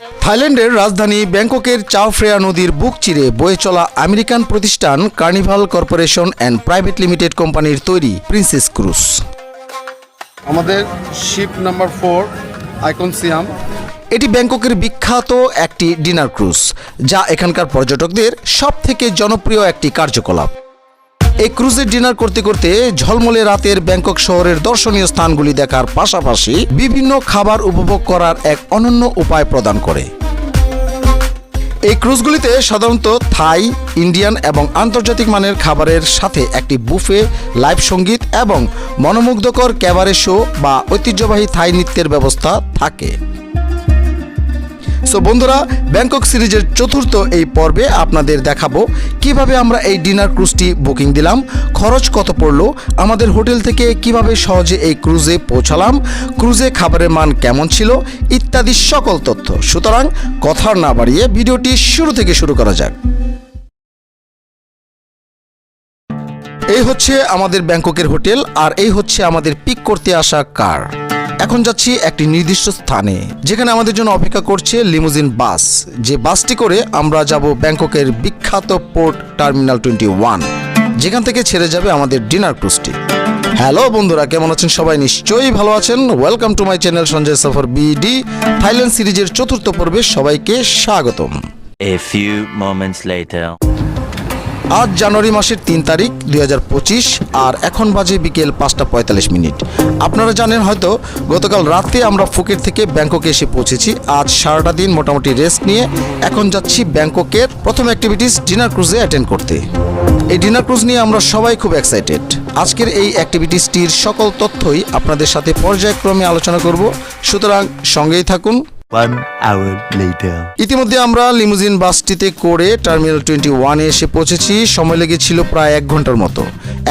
থাইল্যান্ডের রাজধানী ব্যাংককের চাওফ্রেয়া নদীর বুক চিরে বয়ে চলা আমেরিকান প্রতিষ্ঠান Carnival Corporation and private limited কোম্পানির তৈরি প্রিন্সেস ক্রুজ। আমাদের ship number four Icon Siam. এটি ব্যাংককের বিখ্যাত একটি ডিনার ক্রুজ যা এখানকার পর্যটকদের সব থেকে জনপ্রিয় একটি কার্যকলাপ। এই ক্রুজে ডিনার করতে করতে ঝলমলে রাতের ব্যাংকক শহরের দর্শনীয় স্থানগুলি দেখার পাশাপাশি বিভিন্ন খাবার উপভোগ করার এক অনন্য উপায় প্রদান করে। এই ক্রুজগুলিতে সাধারণত থাই, ইন্ডিয়ান এবং আন্তর্জাতিক মানের খাবারের সাথে একটি বুফে, লাইভ সংগীত এবং মনোমুগ্ধকর ক্যাবারে শো বা ঐতিহ্যবাহী থাই নৃত্যের ব্যবস্থা থাকে। সো বন্ধুরা ব্যাংকক সিরিজের চতুর্থ এই পর্বে আপনাদের দেখাবো কীভাবে আমরা এই ডিনার ক্রুজটি বুকিং দিলাম, খরচ কত পড়ল, আমাদের হোটেল থেকে কীভাবে সহজে এই ক্রুজে পৌঁছালাম ক্রুজে খাবারের মান কেমন ছিল, ইত্যাদি সকল তথ্য। সুতরাং, কথা না বাড়িয়ে ভিডিওটি শুরু থেকে শুরু করা যাক। এই হচ্ছে আমাদের ব্যাংককের হোটেল, আর এই হচ্ছে আমাদের পিক করতে আসা কার এখন যাচ্ছি একটি নির্দিষ্ট স্থানে, যেখানে আমাদের জন্য অপেক্ষা করছে লিমুজিন বাস। যে বাসটি করে আমরা যাব ব্যাংককের বিখ্যাত পোর্ট টার্মিনাল টোয়েন্টি ওয়ান, যেখান থেকে ছেড়ে যাবে আমাদের ডিনার ক্রুজটি। হ্যালো বন্ধুরা, কেমন আছেন সবাই? নিশ্চয়ই ভালো আছেন। Welcome to my channel Sanjay Safar BD Thailand সিরিজের চতুর্থ পর্বে সবাইকে স্বাগতম। A few moments later. আজ জানুয়ারি মাসের তিন তারিখ, দুই হাজার পঁচিশ, আর এখন বাজে বিকেল পাঁচটা পঁয়তাল্লিশ মিনিট। আপনারা জানেন হয়তো, গতকাল রাতে আমরা ফুকেট থেকে ব্যাংককে এসে পৌঁছেছি। আজ সারাটা দিন মোটামুটি রেস্ট নিয়ে এখন যাচ্ছি ব্যাংককের প্রথম অ্যাক্টিভিটিস ডিনার ক্রুজে অ্যাটেন্ড করতে। এই ডিনার ক্রুজ নিয়ে আমরা সবাই খুব এক্সাইটেড আজকের এই অ্যাক্টিভিটিসটির সকল তথ্যই আপনাদের সাথে পর্যায়ক্রমে আলোচনা করব। সুতরাং সঙ্গেই থাকুন। ইতিমধ্যে আমরা লিমুজিন বাসটিতে করে টার্মিনাল টোয়েন্টি ওয়ানে এসে পৌঁছেছি। সময় লেগেছিল প্রায় এক ঘণ্টার মতো।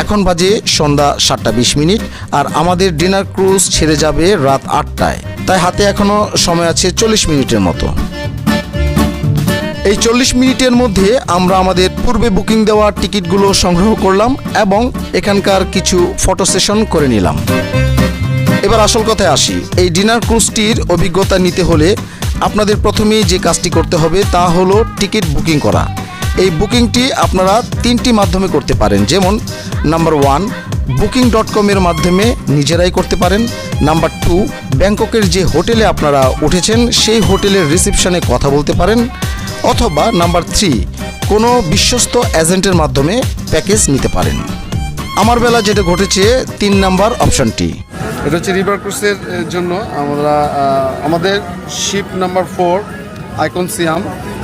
এখন বাজে সন্ধ্যা সাতটা বিশ মিনিট আর আমাদের ডিনার ক্রুজ ছেড়ে যাবে রাত আটটায়। তাই হাতে এখনও সময় আছে চল্লিশ মিনিটের মতো। এই চল্লিশ মিনিটের মধ্যে আমরা আমাদের পূর্বে বুকিং দেওয়া টিকিটগুলো সংগ্রহ করলাম এবং এখানকার কিছু ফটো সেশন করে নিলাম। এবার আসল কথায় আসি। এই ডিনার ক্রুজটির অভিজ্ঞতা নিতে হলে আপনাদের প্রথমেই যে কাজটি করতে হবে তা হলো টিকিট বুকিং করা। এই বুকিংটি আপনারা তিনটি মাধ্যমে করতে পারেন। যেমন, নাম্বার ওয়ান, বুকিং ডট কমের মাধ্যমে নিজেরাই করতে পারেন। নাম্বার টু, ব্যাংককের যে হোটেলে আপনারা উঠেছেন, সেই হোটেলের রিসিপশনে কথা বলতে পারেন। অথবা নাম্বার থ্রি, কোনো বিশ্বস্ত এজেন্টের মাধ্যমে প্যাকেজ নিতে পারেন। আমার বেলা যেটা ঘটেছে, তিন নাম্বার অপশনটি এটা হচ্ছে রিভার ক্রুসের জন্য আমরা আমাদের ship number four Icon Siam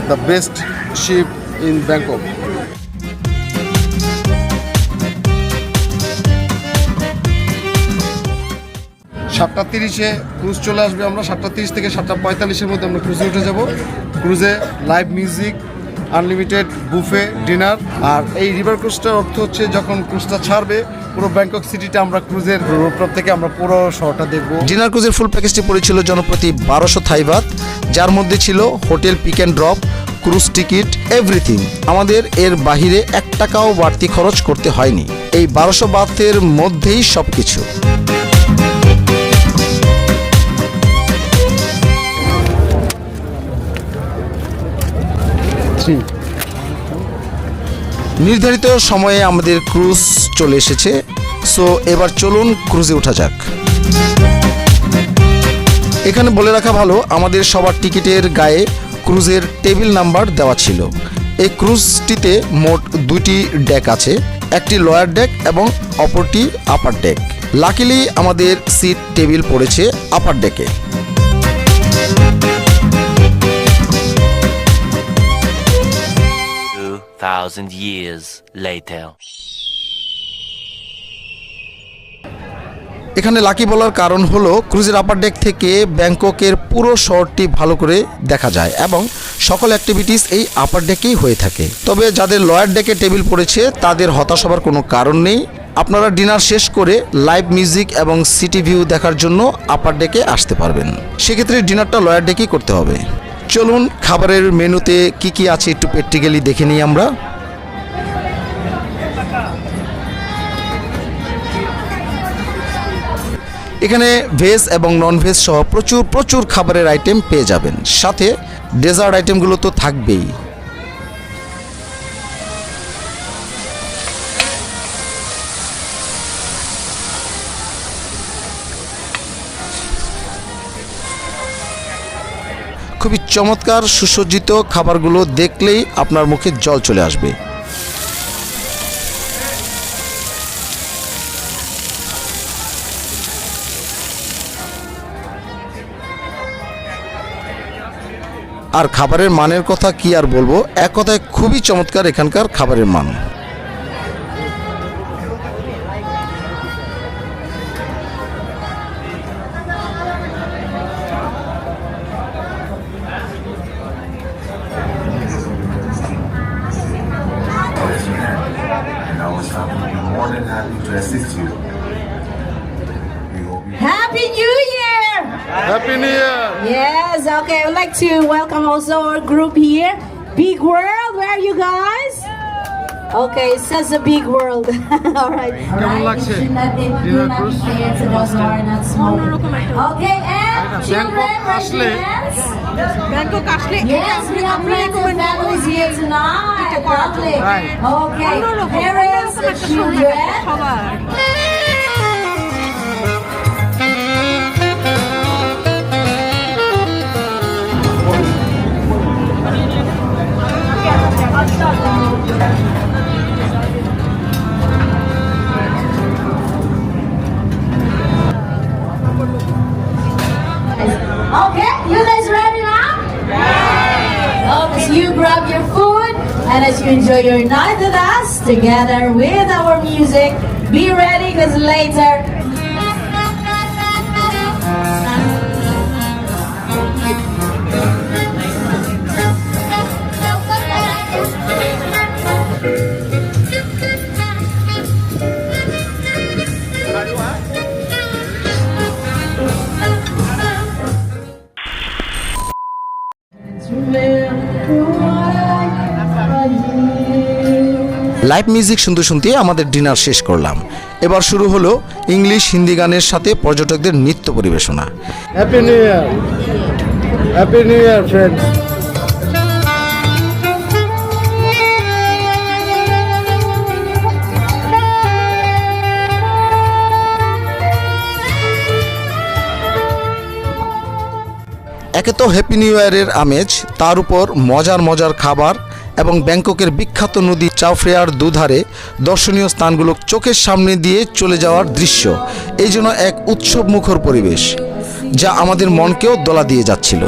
the best ship in Bangkok সাতটা তিরিশে ক্রুজ চলে আসবে আমরা, সাতটা তিরিশ থেকে সাতটা পঁয়তাল্লিশের মধ্যে আমরা ক্রুজে উঠে যাব। ক্রুজে live music unlimited buffet, dinner. আর এই রিভার ক্রুজটার অর্থ হচ্ছে যখন ক্রুজটা ছাড়বে, পুরো ব্যাংকক সিটিটা আমরা ক্রুজের রোডটপ থেকে আমরা পুরো শহরটা দেখব। ডিনার ক্রুজের ফুল প্যাকেজটি পড়েছিল জনপ্রতি বারোশো থাইবাত যার মধ্যে ছিল hotel pick and drop, cruise ticket, everything. আমাদের এর বাহিরে এক টাকাও বাড়তি খরচ করতে হয়নি। এই বারোশো বাতের মধ্যেই সব কিছু নির্ধারিত সময়ে আমাদের ক্রুজ চলে এসেছে। সো এবার চলুন ক্রুজে ওঠা যাক। এখানে বলে রাখা ভালো, আমাদের সবার টিকিটের গায়ে ক্রুজের টেবিল নাম্বার দেওয়া ছিল। এই ক্রুজটিতে মোট দুটি ডেক আছে, একটি লয়ার ডেক এবং অপরটি আপার ডেক। লাকিলি আমাদের সিট টেবিল পড়েছে আপার ডেকে। Thousand years later. এখানে লাকি বলার কারণ হলো ক্রুজের আপার ডেক থেকে ব্যাংককের পুরো শহরটি ভালো করে দেখা যায় এবং সকল অ্যাক্টিভিটিস এই আপার ডেকেই হয়ে থাকে। তবে যাদের লয়ার ডেকে টেবিল পড়েছে, তাদের হতাশ হবার কোনো কারণ নেই। আপনারা ডিনার শেষ করে লাইভ মিউজিক এবং সিটি ভিউ দেখার জন্য আপার ডেকে আসতে পারবেন। সেক্ষেত্রে ডিনারটা লয়ার ডেকেই করতে হবে। চলুন, খাবারের মেনুতে কি কি আছে একটু প্র্যাকটিক্যালি দেখে নিই আমরা। এখানে ভেজ এবং নন ভেজ সহ প্রচুর প্রচুর খাবারের আইটেম পেয়ে যাবেন। সাথে ডেজার্ট আইটেমগুলো তো থাকবেই। খুবই চমৎকার সুসজ্জিত খাবারগুলো দেখলেই আপনার মুখে জল চলে আসবে। আর খাবারের মানের কথা কি আর বলব? এক কথায় খুবই চমৎকার এখানকার খাবারের মান। happy to assist you. Happy New Year! Happy New Year! Yes, okay, I would like to welcome also our group here. Big World, where are you guys? Okay, it says a big world. All right. Okay, and children, Ashle. Bangkok Ashle. Yes, we have here tonight. Okay. Parents, অন্যরকম একটা সময় children. সবার Okay, you enjoy your night with us, together with our music, be ready because later. Live music শুনতে শুনতে আমাদের dinner শেষ করলাম। এবার শুরু হলো ইংলিশ হিন্দি গানের সাথে পর্যটকদের নৃত্য পরিবেশনা। Happy new year happy new year friends একে তো হ্যাপি নিউ ইয়ারের আমেজ তার উপর মজার মজার খাবার এবং ব্যাংককের বিখ্যাত নদী চাউফ্রেয়ার দুধারে দর্শনীয় স্থানগুলো চোখের সামনে দিয়ে চলে যাওয়ার দৃশ্য। এই জন্য এক উৎসব মুখর পরিবেশ, যা আমাদের মনকেও দোলা দিয়ে যাচ্ছিল।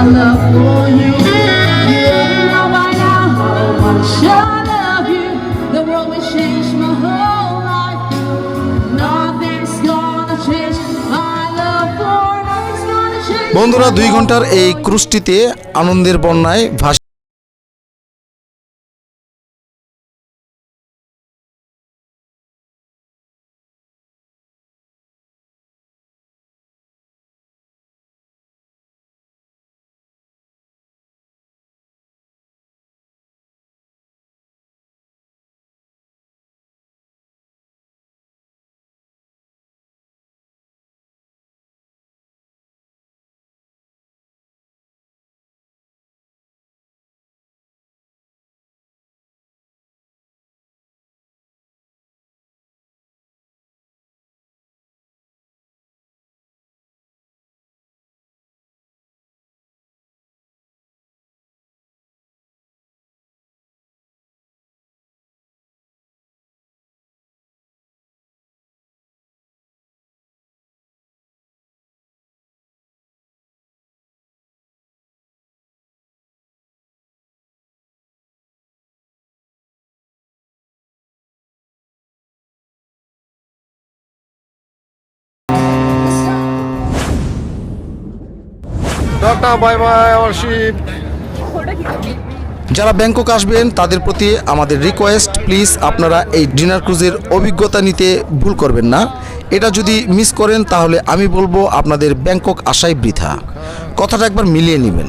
My love for you. বন্ধুরা দুই ঘণ্টার এই ক্রুশটিতে আনন্দের বন্যায় ভাস বাই যারা ব্যাংকক আসবেন, তাদের প্রতি আমাদের রিকোয়েস্ট প্লিজ আপনারা এই ডিনার ক্রুজের অভিজ্ঞতা নিতে ভুল করবেন না। এটা যদি মিস করেন, তাহলে আমি বলব আপনাদের ব্যাংকক আসাই বৃথা। কথাটা একবার মিলিয়ে নেবেন।